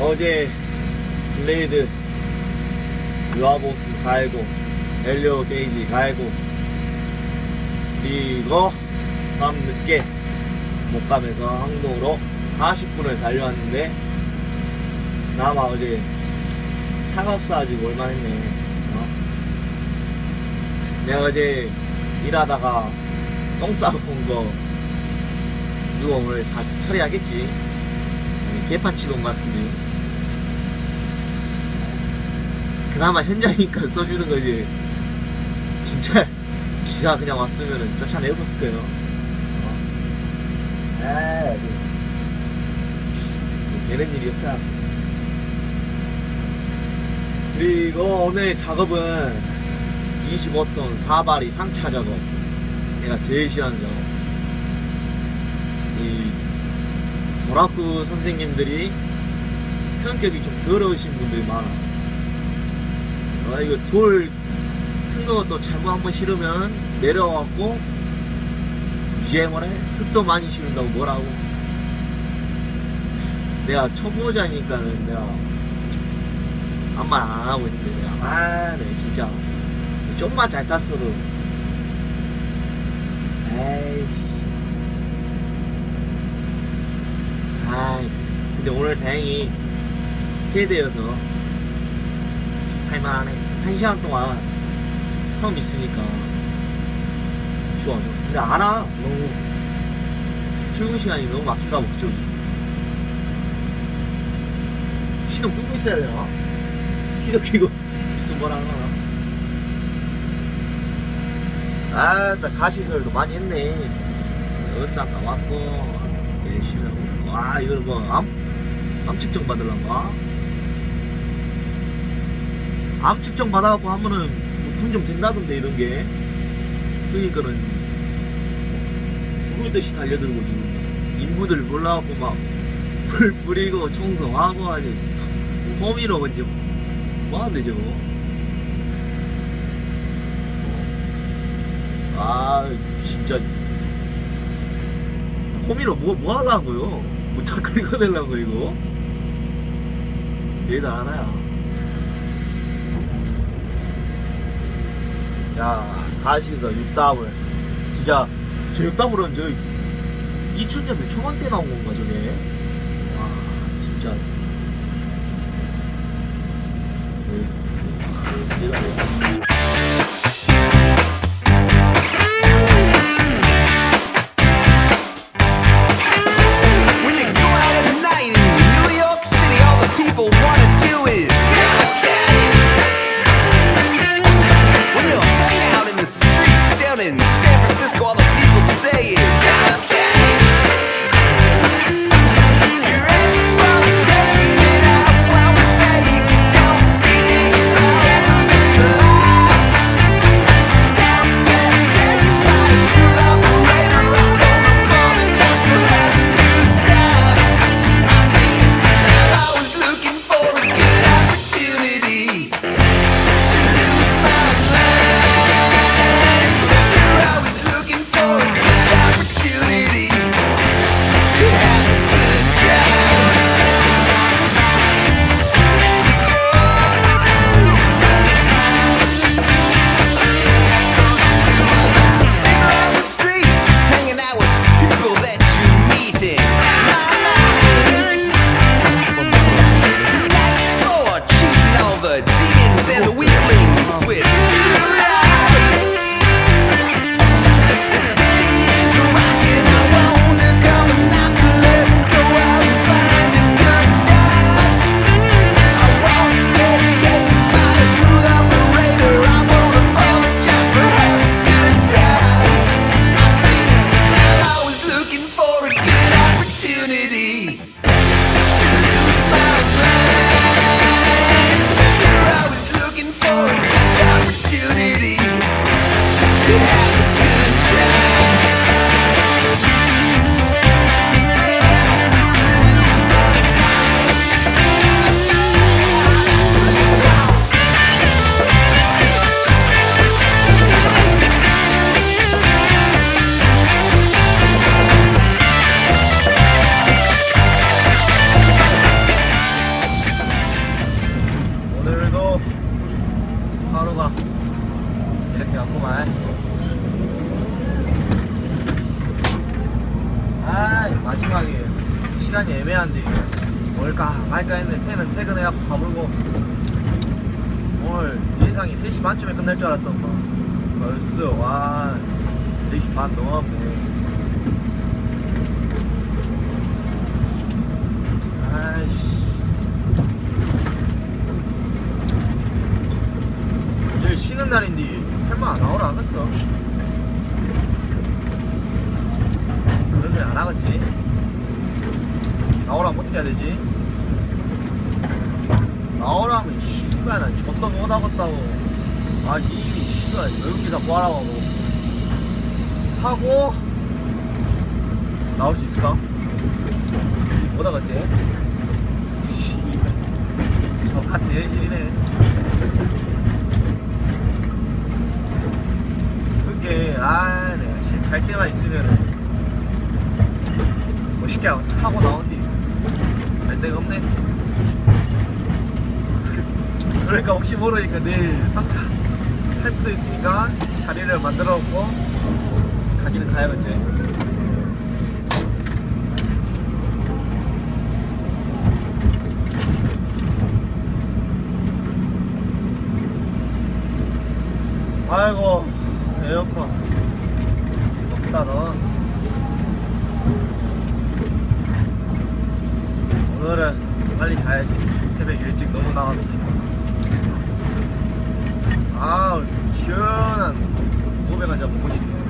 어제 블레이드 유아보스 갈고 헬리오 게이지 갈고 그리고 밤 늦게 목감에서 항동으로 40분을 달려왔는데 나마 어제 차갑사가지고 올만했네 어? 내가 어제 일하다가 똥 싸고 온거 누가 오늘 다 처리하겠지. 것 같은데. 그나마 현장이니까 써주는 거지. 진짜 기사 그냥 왔으면은 쫓아내버렸을 거예요. 어. 아 되는 일이 없다. 그리고 오늘 작업은 25톤 사발이 상차 작업. 내가 제일 싫어하는 작업 이 도라쿠 선생님들이 성격이 좀 더러우신 분들이 많아 아 이거 돌 큰 거 또 잘못 한번 실으면 내려와갖고 유행을 해 흙도 많이 실은다고 뭐라고. 내가 초보자니까는 내가 아무 말 안 하고 있는데 아, 네 진짜. 좀만 잘 탔어도 에이씨 아이 근데 오늘 다행히 세대여서 할만하네 한 시간 동안 처음 있으니까 좋아 근데 알아. 너무 출근 시간이 너무 막힌가 목적이. 시동 끄고 있어야 되나? 키도 키고 있으면 뭐라 하나. 아 나 가시설도 많이 했네. 어싸가 왔고 열심히 와 이거는 뭐 암 암 측정 받을란가 암 측정 받아갖고 하면은 돈좀 된다던데 이런 게 그러니까는 죽을 듯이 달려들고 지금 인부들 몰라갖고 막 불 뿌리고 청소하고 하지 호미로 뭔지 저거 어. 아 진짜 호미로 뭐, 뭐 하려고요? 무턱 긁어내려고 이거? 대단하야 야 가시에서 6답을. 진짜 저 6답으로는 저 2000년대 초반 때 나온 건가 저게 시간이 애매한데 뭘까 말까 했는데 태는 퇴근해갖고 가물고 오늘 예상이 3시 반쯤에 끝날 줄 알았던 거. 벌써 와 4시 반 넘었네 아이씨. 내일 쉬는 날인데 설마 안 나오라 하겠어? 소리 안 하겠지 나오라면 어떻게 해야 되지? 나오라면 씨발 난 존나 못하겠다고. 아 이미 씨발 여유기사 뭐하라고 하고. 나올 수 있을까? 못하겠지? 씨발. 저 카트 예질이네. 그게 아 내가 씨, 갈 때만 있으면은 멋있게 하고 타고 나온디 갈 데가 없네. 그러니까 혹시 모르니까 내일 3차 할 수도 있으니까 자리를 만들어 놓고 가기는 가야겠지 아이고 에어컨. 덥다 너 오늘은 빨리 자야지. 새벽 일찍 너무 나갔으니까 아 시원한 500원 잡 먹고 싶네